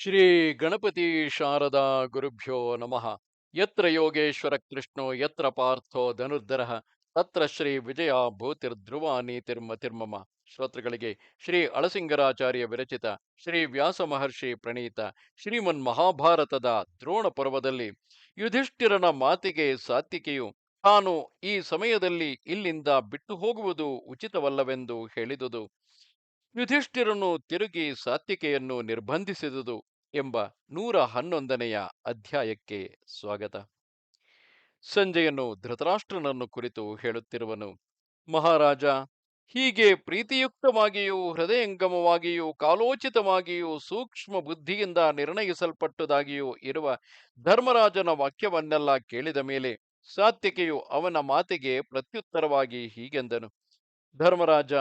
ಶ್ರೀ ಗಣಪತಿ ಶಾರದಾ ಗುರುಭ್ಯೋ ನಮಃ. ಯತ್ರ ಯೋಗೇಶ್ವರ ಕೃಷ್ಣೋ, ಯತ್ರ ಪಾರ್ಥೋ ಧನುರ್ಧರ, ತತ್ರ ಶ್ರೀ ವಿಜಯ ಭೂತಿರ್ಧ್ರುವ ನೀತಿರ್ಮತಿರ್ಮಮ ಶ್ರೋತೃಗಳಿಗೆ ಶ್ರೀ ಅಳಸಿಂಗರಾಚಾರ್ಯ ವಿರಚಿತ, ಶ್ರೀ ವ್ಯಾಸ ಮಹರ್ಷಿ ಪ್ರಣೀತ, ಶ್ರೀಮನ್ ಮಹಾಭಾರತದ ದ್ರೋಣ ಪರ್ವದಲ್ಲಿ ಯುಧಿಷ್ಠಿರನ ಮಾತಿಗೆ ಸಾತ್ವಿಕೆಯು ತಾನು ಈ ಸಮಯದಲ್ಲಿ ಇಲ್ಲಿಂದ ಬಿಟ್ಟು ಹೋಗುವುದು ಉಚಿತವಲ್ಲವೆಂದು ಹೇಳಿದುದು. ಯುಧಿಷ್ಠಿರನು ತಿರುಗಿ ಸಾತ್ವಿಕೆಯನ್ನು ನಿರ್ಬಂಧಿಸಿದುದು. ಎಂಬ ನೂರ ಹನ್ನೊಂದನೆಯ ಅಧ್ಯಾಯಕ್ಕೆ ಸ್ವಾಗತ. ಸಂಜೆಯನ್ನು ಧೃತರಾಷ್ಟ್ರನನ್ನು ಕುರಿತು ಹೇಳುತ್ತಿರುವನು, ಮಹಾರಾಜ, ಹೀಗೆ ಪ್ರೀತಿಯುಕ್ತವಾಗಿಯೂ, ಹೃದಯಂಗಮವಾಗಿಯೂ, ಕಾಲೋಚಿತವಾಗಿಯೂ, ಸೂಕ್ಷ್ಮ ಬುದ್ಧಿಯಿಂದ ನಿರ್ಣಯಿಸಲ್ಪಟ್ಟುದಾಗಿಯೂ ಇರುವ ಧರ್ಮರಾಜನ ವಾಕ್ಯವನ್ನೆಲ್ಲ ಕೇಳಿದ ಮೇಲೆ ಸಾತ್ವಿಕೆಯು ಅವನ ಮಾತಿಗೆ ಪ್ರತ್ಯುತ್ತರವಾಗಿ ಹೀಗೆಂದನು, ಧರ್ಮರಾಜ,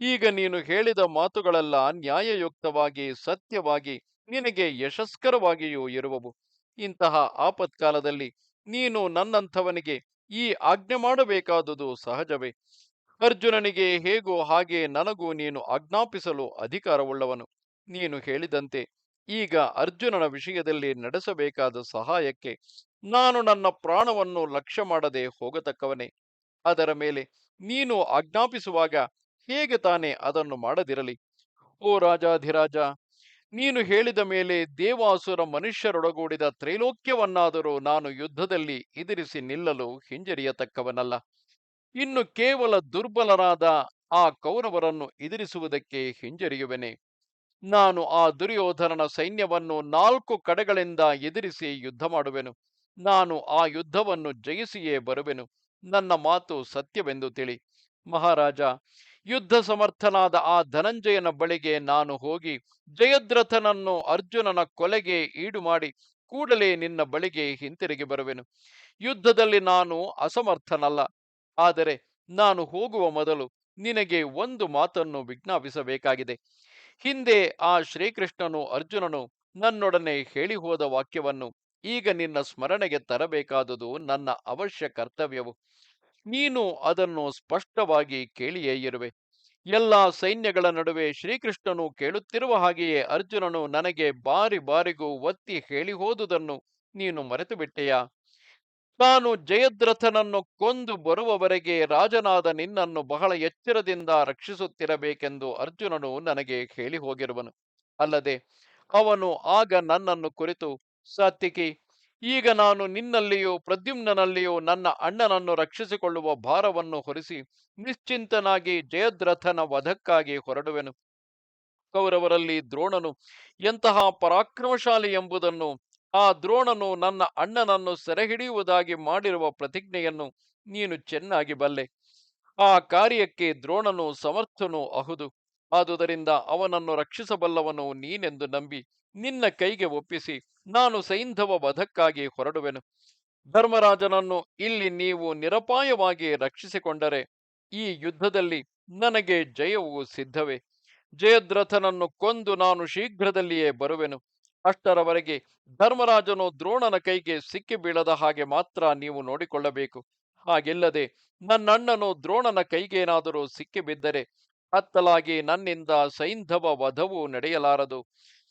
ಈಗ ನೀನು ಹೇಳಿದ ಮಾತುಗಳೆಲ್ಲ ನ್ಯಾಯಯುಕ್ತವಾಗಿ, ಸತ್ಯವಾಗಿ ನಿನಗೆ ಯಶಸ್ಕರವಾಗಿಯೂ ಇರುವವು. ಇಂತಹ ಆಪತ್ಕಾಲದಲ್ಲಿ ನೀನು ನನ್ನಂಥವನಿಗೆ ಈ ಆಜ್ಞೆ ಮಾಡಬೇಕಾದುದು ಸಹಜವೇ. ಅರ್ಜುನನಿಗೆ ಹೇಗೋ ಹಾಗೆ ನನಗೂ ನೀನು ಆಜ್ಞಾಪಿಸಲು ಅಧಿಕಾರವುಳ್ಳವನು. ನೀನು ಹೇಳಿದಂತೆ ಈಗ ಅರ್ಜುನನ ವಿಷಯದಲ್ಲಿ ನಡೆಸಬೇಕಾದ ಸಹಾಯಕ್ಕೆ ನಾನು ನನ್ನ ಪ್ರಾಣವನ್ನು ಲಕ್ಷ್ಯ ಮಾಡದೆ ಹೋಗತಕ್ಕವನೇ. ಅದರ ಮೇಲೆ ನೀನು ಆಜ್ಞಾಪಿಸುವಾಗ ಹೇಗೆ ತಾನೇ ಅದನ್ನು ಮಾಡದಿರಲಿ? ಓ ರಾಜಾಧಿರಾಜ ನೀನು ಹೇಳಿದ ಮೇಲೆ ದೇವಾಸುರ ಮನುಷ್ಯರೊಡಗೂಡಿದ ತ್ರೈಲೋಕ್ಯವನ್ನಾದರೂ ನಾನು ಯುದ್ಧದಲ್ಲಿ ಎದುರಿಸಿ ನಿಲ್ಲಲು ಹಿಂಜರಿಯತಕ್ಕವನಲ್ಲ. ಇನ್ನು ಕೇವಲ ದುರ್ಬಲರಾದ ಆ ಕೌರವರನ್ನು ಎದುರಿಸುವುದಕ್ಕೆ ಹಿಂಜರಿಯುವೆನೆ. ನಾನು ಆ ದುರ್ಯೋಧನನ ಸೈನ್ಯವನ್ನು ನಾಲ್ಕು ಕಡೆಗಳಿಂದ ಎದುರಿಸಿ ಯುದ್ಧ ಮಾಡುವೆನು. ನಾನು ಆ ಯುದ್ಧವನ್ನು ಜಯಿಸಿಯೇ ಬರುವೆನು. ನನ್ನ ಮಾತು ಸತ್ಯವೆಂದು ತಿಳಿ. ಮಹಾರಾಜ ಯುದ್ಧ ಸಮರ್ಥನಾದ ಆ ಧನಂಜಯನ ಬಳಿಗೆ ನಾನು ಹೋಗಿ ಜಯದ್ರಥನನ್ನು ಅರ್ಜುನನ ಕೊಲೆಗೆ ಈಡು ಮಾಡಿ ಕೂಡಲೇ ನಿನ್ನ ಬಳಿಗೆ ಹಿಂತಿರುಗಿ ಬರುವೆನು. ಯುದ್ಧದಲ್ಲಿ ನಾನು ಅಸಮರ್ಥನಲ್ಲ, ಆದರೆ ನಾನು ಹೋಗುವ ಮೊದಲು ನಿನಗೆ ಒಂದು ಮಾತನ್ನು ವಿಜ್ಞಾಪಿಸಬೇಕಾಗಿದೆ. ಹಿಂದೆ ಆ ಶ್ರೀಕೃಷ್ಣನು ಅರ್ಜುನನು ನನ್ನೊಡನೆ ಹೇಳಿ ಹೋದ ವಾಕ್ಯವನ್ನು ಈಗ ನಿನ್ನ ಸ್ಮರಣೆಗೆ ತರಬೇಕಾದುದು ನನ್ನ ಅವಶ್ಯ ಕರ್ತವ್ಯವು. ನೀನು ಅದನ್ನು ಸ್ಪಷ್ಟವಾಗಿ ಕೇಳಿಯೇ ಇರುವೆ. ಎಲ್ಲ ಸೈನ್ಯಗಳ ನಡುವೆ ಶ್ರೀಕೃಷ್ಣನು ಕೇಳುತ್ತಿರುವ ಹಾಗೆಯೇ ಅರ್ಜುನನು ನನಗೆ ಬಾರಿ ಬಾರಿಗೂ ಒತ್ತಿ ಹೇಳಿ ಹೋದುದನ್ನು ನೀನು ಮರೆತು ಬಿಟ್ಟೆಯಾ ತಾನು ಜಯದ್ರಥನನ್ನು ಕೊಂದು ಬರುವವರೆಗೆ ರಾಜನಾದ ನಿನ್ನನ್ನು ಬಹಳ ಎಚ್ಚರದಿಂದ ರಕ್ಷಿಸುತ್ತಿರಬೇಕೆಂದು ಅರ್ಜುನನು ನನಗೆ ಹೇಳಿ ಹೋಗಿರುವನು. ಅಲ್ಲದೆ ಅವನು ಆಗ ನನ್ನನ್ನು ಕುರಿತು, ಸಾತ್ವಿಕಿ ಈಗ ನಾನು ನಿನ್ನಲ್ಲಿಯೂ ಪ್ರದ್ಯುಮ್ನಲ್ಲಿಯೂ ನನ್ನ ಅಣ್ಣನನ್ನು ರಕ್ಷಿಸಿಕೊಳ್ಳುವ ಭಾರವನ್ನು ಹೊರಿಸಿ ನಿಶ್ಚಿಂತನಾಗಿ ಜಯದ್ರಥನ ವಧಕ್ಕಾಗಿ ಹೊರಡುವೆನು. ಕೌರವರಲ್ಲಿ ದ್ರೋಣನು ಎಂತಹ ಪರಾಕ್ರಮಶಾಲಿ ಎಂಬುದನ್ನು, ಆ ದ್ರೋಣನು ನನ್ನ ಅಣ್ಣನನ್ನು ಸೆರೆಹಿಡಿಯುವುದಾಗಿ ಮಾಡಿರುವ ಪ್ರತಿಜ್ಞೆಯನ್ನು ನೀನು ಚೆನ್ನಾಗಿ ಬಲ್ಲೆ. ಆ ಕಾರ್ಯಕ್ಕೆ ದ್ರೋಣನು ಸಮರ್ಥನೂ ಅಹುದು. ಆದುದರಿಂದ ಅವನನ್ನು ರಕ್ಷಿಸಬಲ್ಲವನು ನೀನೆಂದು ನಂಬಿ ನಿನ್ನ ಕೈಗೆ ಒಪ್ಪಿಸಿ ನಾನು ಸೈಂಧವ ವಧಕ್ಕಾಗಿ ಹೊರಡುವೆನು. ಧರ್ಮರಾಜನನ್ನು ಇಲ್ಲಿ ನೀವು ನಿರಪಾಯವಾಗಿ ರಕ್ಷಿಸಿಕೊಂಡರೆ ಈ ಯುದ್ಧದಲ್ಲಿ ನನಗೆ ಜಯವು ಸಿದ್ಧವೇ. ಜಯದ್ರಥನನ್ನು ಕೊಂದು ನಾನು ಶೀಘ್ರದಲ್ಲಿಯೇ ಬರುವೆನು. ಅಷ್ಟರವರೆಗೆ ಧರ್ಮರಾಜನು ದ್ರೋಣನ ಕೈಗೆ ಸಿಕ್ಕಿ ಬೀಳದ ಹಾಗೆ ಮಾತ್ರ ನೀವು ನೋಡಿಕೊಳ್ಳಬೇಕು. ಹಾಗಿಲ್ಲದೆ ನನ್ನಣ್ಣನು ದ್ರೋಣನ ಕೈಗೇನಾದರೂ ಸಿಕ್ಕಿ ಬಿದ್ದರೆ ಹತ್ತಲಾಗಿ ನನ್ನಿಂದ ಸೈಂಧವ ವಧವು ನಡೆಯಲಾರದು.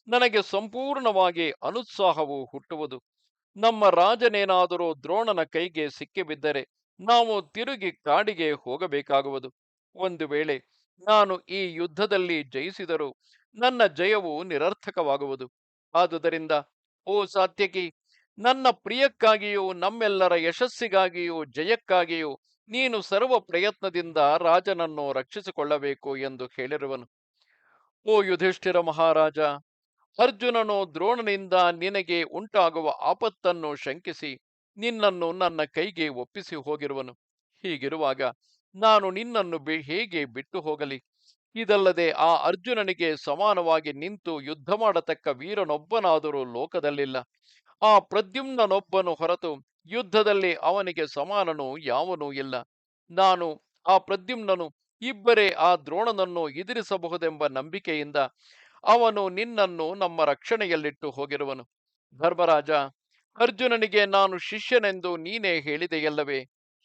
ನನಗೆ ಸಂಪೂರ್ಣವಾಗಿ ಅನುತ್ಸಾಹವು ಹುಟ್ಟುವುದು. ನಮ್ಮ ರಾಜನೇನಾದರೂ ದ್ರೋಣನ ಕೈಗೆ ಸಿಕ್ಕಿಬಿದ್ದರೆ ನಾವು ತಿರುಗಿ ಕಾಡಿಗೆ ಹೋಗಬೇಕಾಗುವುದು. ಒಂದು ವೇಳೆ ನಾನು ಈ ಯುದ್ಧದಲ್ಲಿ ಜಯಿಸಿದರೂ ನನ್ನ ಜಯವು ನಿರರ್ಥಕವಾಗುವುದು. ಆದುದರಿಂದ, ಓ ಸಾತ್ಯಕಿ, ನನ್ನ ಪ್ರಿಯಕ್ಕಾಗಿಯೂ ನಮ್ಮೆಲ್ಲರ ಯಶಸ್ಸಿಗಾಗಿಯೂ ಜಯಕ್ಕಾಗಿಯೂ ನೀನು ಸರ್ವ ಪ್ರಯತ್ನದಿಂದ ರಾಜನನ್ನು ರಕ್ಷಿಸಿಕೊಳ್ಳಬೇಕು ಎಂದು ಹೇಳಿರುವನು. ಓ ಯುಧಿಷ್ಠಿರ ಮಹಾರಾಜ, ಅರ್ಜುನನು ದ್ರೋಣನಿಂದ ನಿನಗೆ ಉಂಟಾಗುವ ಆಪತ್ತನ್ನು ಶಂಕಿಸಿ ನಿನ್ನನ್ನು ನನ್ನ ಕೈಗೆ ಒಪ್ಪಿಸಿ ಹೋಗಿರುವನು. ಹೀಗಿರುವಾಗ ನಾನು ನಿನ್ನನ್ನು ಹೇಗೆ ಬಿಟ್ಟು ಹೋಗಲಿ? ಇದಲ್ಲದೆ ಆ ಅರ್ಜುನನಿಗೆ ಸಮಾನವಾಗಿ ನಿಂತು ಯುದ್ಧ ಮಾಡತಕ್ಕ ವೀರನೊಬ್ಬನಾದರೂ ಲೋಕದಲ್ಲಿಲ್ಲ. ಆ ಪ್ರದ್ಯುಮ್ನನೊಬ್ಬನು ಹೊರತು ಯುದ್ಧದಲ್ಲಿ ಅವನಿಗೆ ಸಮಾನನು ಯಾವನೂ ಇಲ್ಲ. ನಾನು ಆ ಪ್ರದ್ಯುಮ್ನನು, ಇಬ್ಬರೇ ಆ ದ್ರೋಣನನ್ನು ಎದುರಿಸಬಹುದೆಂಬ ನಂಬಿಕೆಯಿಂದ ಅವನು ನಿನ್ನನ್ನು ನಮ್ಮ ರಕ್ಷಣೆಯಲ್ಲಿಟ್ಟು ಹೋಗಿರುವನು. ಧರ್ಮರಾಜ, ಅರ್ಜುನನಿಗೆ ನಾನು ಶಿಷ್ಯನೆಂದು ನೀನೇ ಹೇಳಿದೆಯಲ್ಲವೇ?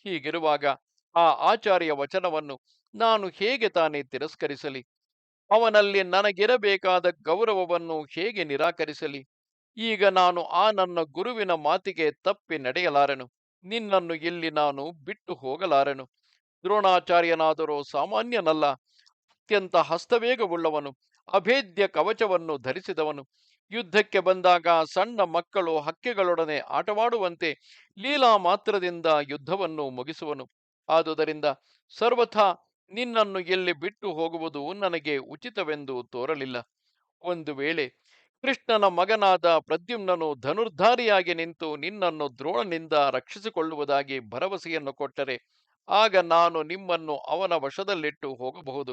ಹೀಗಿರುವಾಗ ಆ ಆಚಾರ್ಯ ವಚನವನ್ನು ನಾನು ಹೇಗೆ ತಾನೇ ತಿರಸ್ಕರಿಸಲಿ? ಅವನಲ್ಲಿ ನನಗಿರಬೇಕಾದ ಗೌರವವನ್ನು ಹೇಗೆ ನಿರಾಕರಿಸಲಿ? ಈಗ ನಾನು ಆ ನನ್ನ ಗುರುವಿನ ಮಾತಿಗೆ ತಪ್ಪಿ ನಡೆಯಲಾರೆನು. ನಿನ್ನನ್ನು ಇಲ್ಲಿ ನಾನು ಬಿಟ್ಟು ಹೋಗಲಾರೆನು. ದ್ರೋಣಾಚಾರ್ಯನಾದರೂ ಸಾಮಾನ್ಯನಲ್ಲ. ಅತ್ಯಂತ ಹಸ್ತವೇಗವುಳ್ಳವನು. ಅಭೇದ್ಯ ಕವಚವನ್ನು ಧರಿಸಿದವನು. ಯುದ್ಧಕ್ಕೆ ಬಂದಾಗ ಸಣ್ಣ ಮಕ್ಕಳು ಹಕ್ಕಿಗಳೊಡನೆ ಆಟವಾಡುವಂತೆ ಲೀಲಾ ಮಾತ್ರದಿಂದ ಯುದ್ಧವನ್ನು ಮುಗಿಸುವನು. ಆದುದರಿಂದ ಸರ್ವಥಾ ನಿನ್ನನ್ನು ಎಲ್ಲಿ ಬಿಟ್ಟು ಹೋಗುವುದು ನನಗೆ ಉಚಿತವೆಂದು ತೋರಲಿಲ್ಲ. ಒಂದು ವೇಳೆ ಕೃಷ್ಣನ ಮಗನಾದ ಪ್ರದ್ಯುಮ್ನನು ಧನುರ್ಧಾರಿಯಾಗಿ ನಿಂತು ನಿನ್ನನ್ನು ದ್ರೋಣನಿಂದ ರಕ್ಷಿಸಿಕೊಳ್ಳುವುದಾಗಿ ಭರವಸೆಯನ್ನು ಕೊಟ್ಟರೆ ಆಗ ನಾನು ನಿಮ್ಮನ್ನು ಅವನ ವಶದಲ್ಲಿಟ್ಟು ಹೋಗಬಹುದು.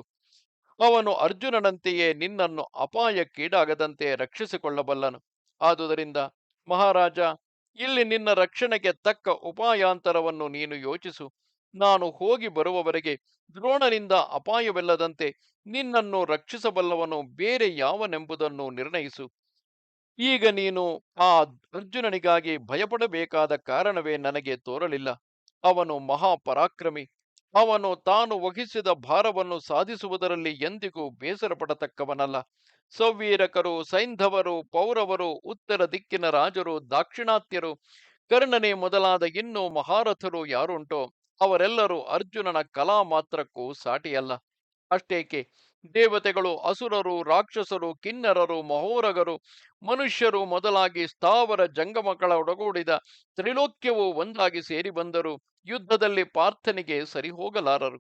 ಅವನು ಅರ್ಜುನನಂತೆಯೇ ನಿನ್ನನ್ನು ಅಪಾಯಕ್ಕೀಡಾಗದಂತೆ ರಕ್ಷಿಸಿಕೊಳ್ಳಬಲ್ಲನು. ಆದುದರಿಂದ ಮಹಾರಾಜ, ಇಲ್ಲಿ ನಿನ್ನ ರಕ್ಷಣೆಗೆ ತಕ್ಕ ಉಪಾಯಾಂತರವನ್ನು ನೀನು ಯೋಚಿಸು. ನಾನು ಹೋಗಿ ಬರುವವರೆಗೆ ದ್ರೋಣನಿಂದ ಅಪಾಯವಿಲ್ಲದಂತೆ ನಿನ್ನನ್ನು ರಕ್ಷಿಸಬಲ್ಲವನು ಬೇರೆ ಯಾವನೆಂಬುದನ್ನು ನಿರ್ಣಯಿಸು. ಈಗ ನೀನು ಆ ಅರ್ಜುನನಿಗಾಗಿ ಭಯಪಡಬೇಕಾದ ಕಾರಣವೇ ನನಗೆ ತೋರಲಿಲ್ಲ. ಅವನು ಮಹಾಪರಾಕ್ರಮಿ. ಅವನು ತಾನು ವಹಿಸಿದ ಭಾರವನ್ನು ಸಾಧಿಸುವುದರಲ್ಲಿ ಎಂದಿಗೂ ಬೇಸರ ಪಡತಕ್ಕವನಲ್ಲ ಸೌವೀರಕರು, ಸೈಂಧವರು, ಪೌರವರು, ಉತ್ತರ ದಿಕ್ಕಿನ ರಾಜರು, ದಾಕ್ಷಿಣಾತ್ಯರು, ಕರ್ಣನೆ ಮೊದಲಾದ ಇನ್ನೂ ಮಹಾರಥರು ಯಾರುಂಟೋ ಅವರೆಲ್ಲರೂ ಅರ್ಜುನನ ಕಲಾ ಮಾತ್ರಕ್ಕೂ ಸಾಟಿಯಲ್ಲ. ಅಷ್ಟೇಕೆ? ದೇವತೆಗಳು, ಅಸುರರು, ರಾಕ್ಷಸರು, ಕಿನ್ನರರು, ಮಹೋರಗರು, ಮನುಷ್ಯರು ಮೊದಲಾಗಿ ಸ್ಥಾವರ ಜಂಗಮಗಳೊಡಗೂಡಿದ ತ್ರಿಲೋಕ್ಯವು ಒಂದಾಗಿ ಸೇರಿ ಬಂದರು. ಯುದ್ಧದಲ್ಲಿ ಪಾರ್ಥನಿಗೆ ಸರಿ ಹೋಗಲಾರರು.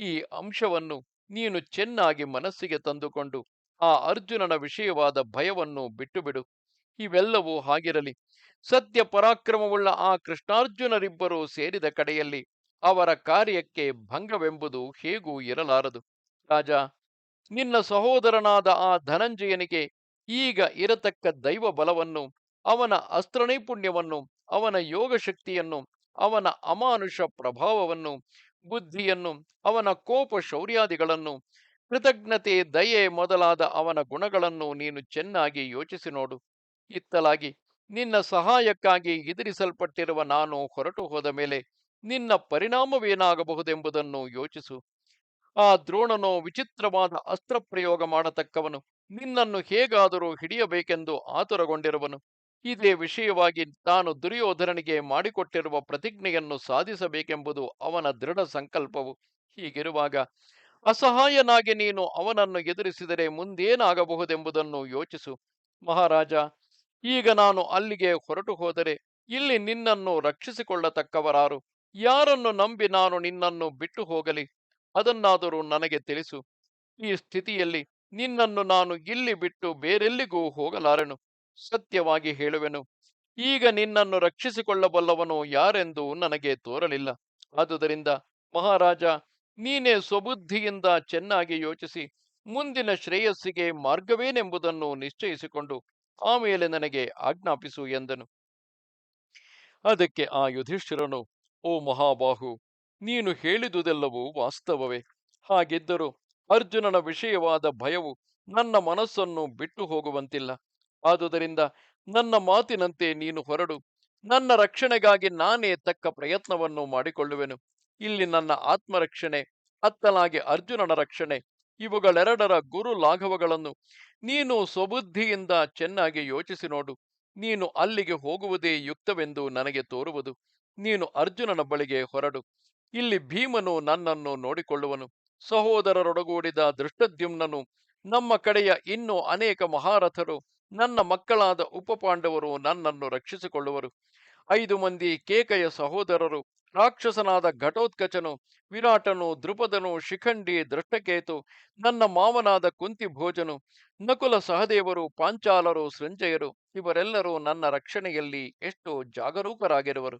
ಈ ಅಂಶವನ್ನು ನೀನು ಚೆನ್ನಾಗಿ ಮನಸ್ಸಿಗೆ ತಂದುಕೊಂಡು ಆ ಅರ್ಜುನನ ವಿಷಯವಾದ ಭಯವನ್ನು ಬಿಟ್ಟುಬಿಡು. ಇವೆಲ್ಲವೂ ಹಾಗಿರಲಿ. ಸತ್ಯ ಪರಾಕ್ರಮವುಳ್ಳ ಆ ಕೃಷ್ಣಾರ್ಜುನರಿಬ್ಬರು ಸೇರಿದ ಕಡೆಯಲ್ಲಿ ಅವರ ಕಾರ್ಯಕ್ಕೆ ಭಂಗವೆಂಬುದು ಹೇಗೂ ಇರಲಾರದು. ರಾಜ ನಿನ್ನ ಸಹೋದರನಾದ ಆ ಧನಂಜಯನಿಗೆ ಈಗ ಇರತಕ್ಕ ದೈವ ಬಲವನ್ನು ಅವನ ಅಸ್ತ್ರನೈಪುಣ್ಯವನ್ನು, ಅವನ ಯೋಗ ಶಕ್ತಿಯನ್ನು ಅವನ ಅಮಾನುಷ ಪ್ರಭಾವವನ್ನು, ಬುದ್ಧಿಯನ್ನು, ಅವನ ಕೋಪ ಶೌರ್ಯಾದಿಗಳನ್ನು, ಕೃತಜ್ಞತೆ, ದಯೆ ಮೊದಲಾದ ಅವನ ಗುಣಗಳನ್ನು ನೀನು ಚೆನ್ನಾಗಿ ಯೋಚಿಸಿ ನೋಡು. ಇತ್ತಲಾಗಿ ನಿನ್ನ ಸಹಾಯಕ್ಕಾಗಿ ಎದುರಿಸಲ್ಪಟ್ಟಿರುವ ನಾನು ಹೊರಟು ಹೋದ ಮೇಲೆ ನಿನ್ನ ಪರಿಣಾಮವೇನಾಗಬಹುದೆಂಬುದನ್ನು ಯೋಚಿಸು. ಆ ದ್ರೋಣನು ವಿಚಿತ್ರವಾದ ಅಸ್ತ್ರ ಪ್ರಯೋಗ ಮಾಡತಕ್ಕವನು. ನಿನ್ನನ್ನು ಹೇಗಾದರೂ ಹಿಡಿಯಬೇಕೆಂದು ಆತುರಗೊಂಡಿರುವನು. ಇದೇ ವಿಷಯವಾಗಿ ತಾನು ದುರ್ಯೋಧನನಿಗೆ ಮಾಡಿಕೊಟ್ಟಿರುವ ಪ್ರತಿಜ್ಞೆಯನ್ನು ಸಾಧಿಸಬೇಕೆಂಬುದು ಅವನ ದೃಢ ಸಂಕಲ್ಪವು. ಹೀಗಿರುವಾಗ, ಅಸಹಾಯನಾಗಿ ನೀನು ಅವನನ್ನು ಎದುರಿಸಿದರೆ ಮುಂದೇನಾಗಬಹುದೆಂಬುದನ್ನು ಯೋಚಿಸು. ಮಹಾರಾಜ, ಈಗ ನಾನು ಅಲ್ಲಿಗೆ ಹೊರಟು ಹೋದರೆ ಇಲ್ಲಿ ನಿನ್ನನ್ನು ರಕ್ಷಿಸಿಕೊಳ್ಳತಕ್ಕವರಾರು. ಯಾರನ್ನು ನಂಬಿ ನಾನು ನಿನ್ನನ್ನು ಬಿಟ್ಟು ಹೋಗಲಿ? ಅದನ್ನಾದರೂ ನನಗೆ ತಿಳಿಸು. ಈ ಸ್ಥಿತಿಯಲ್ಲಿ ನಿನ್ನನ್ನು ನಾನು ಇಲ್ಲಿ ಬಿಟ್ಟು ಬೇರೆಲ್ಲಿಗೂ ಹೋಗಲಾರೆನು. ಸತ್ಯವಾಗಿ ಹೇಳುವೆನು. ಈಗ ನಿನ್ನನ್ನು ರಕ್ಷಿಸಿಕೊಳ್ಳಬಲ್ಲವನು ಯಾರೆಂದು ನನಗೆ ತೋರಲಿಲ್ಲ. ಆದುದರಿಂದ ಮಹಾರಾಜ, ನೀನೇ ಸ್ವಬುದ್ಧಿಯಿಂದ ಚೆನ್ನಾಗಿ ಯೋಚಿಸಿ, ಮುಂದಿನ ಶ್ರೇಯಸ್ಸಿಗೆ ಮಾರ್ಗವೇನೆಂಬುದನ್ನು ನಿಶ್ಚಯಿಸಿಕೊಂಡು ಆಮೇಲೆ ನನಗೆ ಆಜ್ಞಾಪಿಸು ಎಂದನು. ಅದಕ್ಕೆ ಆ ಯುಧಿಷ್ಠಿರನು, ಓ ಮಹಾಬಾಹು ನೀನು ಹೇಳಿದುದೆಲ್ಲವೂ ವಾಸ್ತವವೇ. ಹಾಗಿದ್ದರೂ ಅರ್ಜುನನ ವಿಷಯವಾದ ಭಯವು ನನ್ನ ಮನಸ್ಸನ್ನು ಬಿಟ್ಟು ಹೋಗುವಂತಿಲ್ಲ. ಆದುದರಿಂದ ನನ್ನ ಮಾತಿನಂತೆ ನೀನು ಹೊರಡು. ನನ್ನ ರಕ್ಷಣೆಗಾಗಿ ನಾನೇ ತಕ್ಕ ಪ್ರಯತ್ನವನ್ನು ಮಾಡಿಕೊಳ್ಳುವೆನು. ಇಲ್ಲಿ ನನ್ನ ಆತ್ಮರಕ್ಷಣೆ, ಅತ್ತಲಾಗಿ ಅರ್ಜುನನ ರಕ್ಷಣೆ, ಇವುಗಳೆರಡರ ಗುರು ಲಾಘವಗಳನ್ನು ನೀನು ಸ್ವಬುದ್ಧಿಯಿಂದ ಚೆನ್ನಾಗಿ ಯೋಚಿಸಿ ನೋಡು. ನೀನು ಅಲ್ಲಿಗೆ ಹೋಗುವುದೇ ಯುಕ್ತವೆಂದು ನನಗೆ ತೋರುವುದು. ನೀನು ಅರ್ಜುನನ ಬಳಿಗೆ ಹೊರಡು. ಇಲ್ಲಿ ಭೀಮನು ನನ್ನನ್ನು ನೋಡಿಕೊಳ್ಳುವನು. ಸಹೋದರರೊಡಗೂಡಿದ ದೃಷ್ಟದ್ಯುಮ್ನನು ನಮ್ಮ ಕಡೆಯ ಇನ್ನೂ ಅನೇಕ ಮಹಾರಥರು, ನನ್ನ ಮಕ್ಕಳಾದ ಉಪಪಾಂಡವರು ನನ್ನನ್ನು ರಕ್ಷಿಸಿಕೊಳ್ಳುವರು. ಐದು ಮಂದಿ ಕೇಕೆಯ ಸಹೋದರರು, ರಾಕ್ಷಸನಾದ ಘಟೋತ್ಕಚನು, ವಿರಾಟನು ದೃಪದನು ಶಿಖಂಡಿ ದೃಷ್ಟಕೇತು ನನ್ನ ಮಾವನಾದ ಕುಂತಿ ಭೋಜನು ನಕುಲ ಸಹದೇವರು, ಪಾಂಚಾಲರು, ಸಂಜಯರು, ಇವರೆಲ್ಲರೂ ನನ್ನ ರಕ್ಷಣೆಯಲ್ಲಿ ಎಷ್ಟು ಜಾಗರೂಕರಾಗಿರುವರು.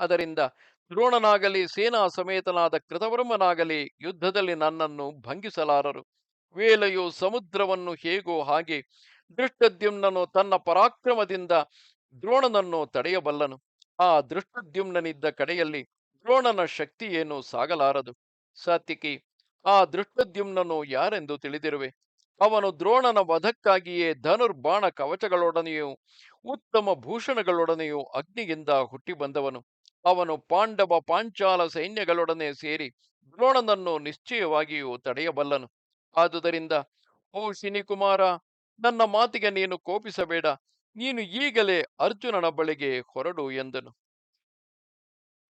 ಅದರಿಂದ ದ್ರೋಣನಾಗಲಿ, ಸೇನಾ ಸಮೇತನಾದ ಕೃತವರ್ಮನಾಗಲಿ ಯುದ್ಧದಲ್ಲಿ ನನ್ನನ್ನು ಭಂಗಿಸಲಾರರು. ವೇಲೆಯು ಸಮುದ್ರವನ್ನು ಹೇಗೋ ಹಾಗೆ ದೃಷ್ಟದ್ಯುಮ್ನನು ತನ್ನ ಪರಾಕ್ರಮದಿಂದ ದ್ರೋಣನನ್ನು ತಡೆಯಬಲ್ಲನು. ಆ ದೃಷ್ಟದ್ಯುಮ್ನನಿದ್ದ ಕಡೆಯಲ್ಲಿ ದ್ರೋಣನ ಶಕ್ತಿ ಏನು ಸಾಗಲಾರದು? ಸಾತ್ವಿಕಿ, ಆ ದೃಷ್ಟದ್ಯುಮ್ನನು ಯಾರೆಂದು ತಿಳಿದಿರುವೆ? ಅವನು ದ್ರೋಣನ ವಧಕ್ಕಾಗಿಯೇ ಧನುರ್ಬಾಣ ಕವಚಗಳೊಡನೆಯೂ, ಉತ್ತಮ ಭೂಷಣಗಳೊಡನೆಯೂ ಅಗ್ನಿಯಿಂದ ಹುಟ್ಟಿ ಬಂದವನು ಅವನು ಪಾಂಡವ ಪಾಂಚಾಲ ಸೈನ್ಯಗಳೊಡನೆ ಸೇರಿ ದ್ರೋಣನನ್ನು ನಿಶ್ಚಯವಾಗಿಯೂ ತಡೆಯಬಲ್ಲನು. ಆದುದರಿಂದ, ಓ ಶಿನಿಕುಮಾರ, ನನ್ನ ಮಾತಿಗೆ ನೀನು ಕೋಪಿಸಬೇಡ. ನೀನು ಈಗಲೇ ಅರ್ಜುನನ ಬಳಿಗೆ ಹೊರಡು ಎಂದನು.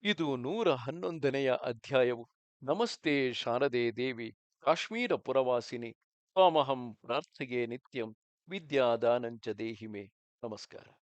ಇದು ನೂರ ಹನ್ನೊಂದನೆಯ ಅಧ್ಯಾಯವು. ನಮಸ್ತೆ ಶಾರದೆ ದೇವಿ, ಕಾಶ್ಮೀರ ಪುರವಾಸಿನಿ. ಸ್ವಾಮಹಂ ಪ್ರಾರ್ಥೆಗೆ ನಿತ್ಯಂ, ವಿದ್ಯಾದಾನಂಚ ದೇಹಿಮೆ. ನಮಸ್ಕಾರ.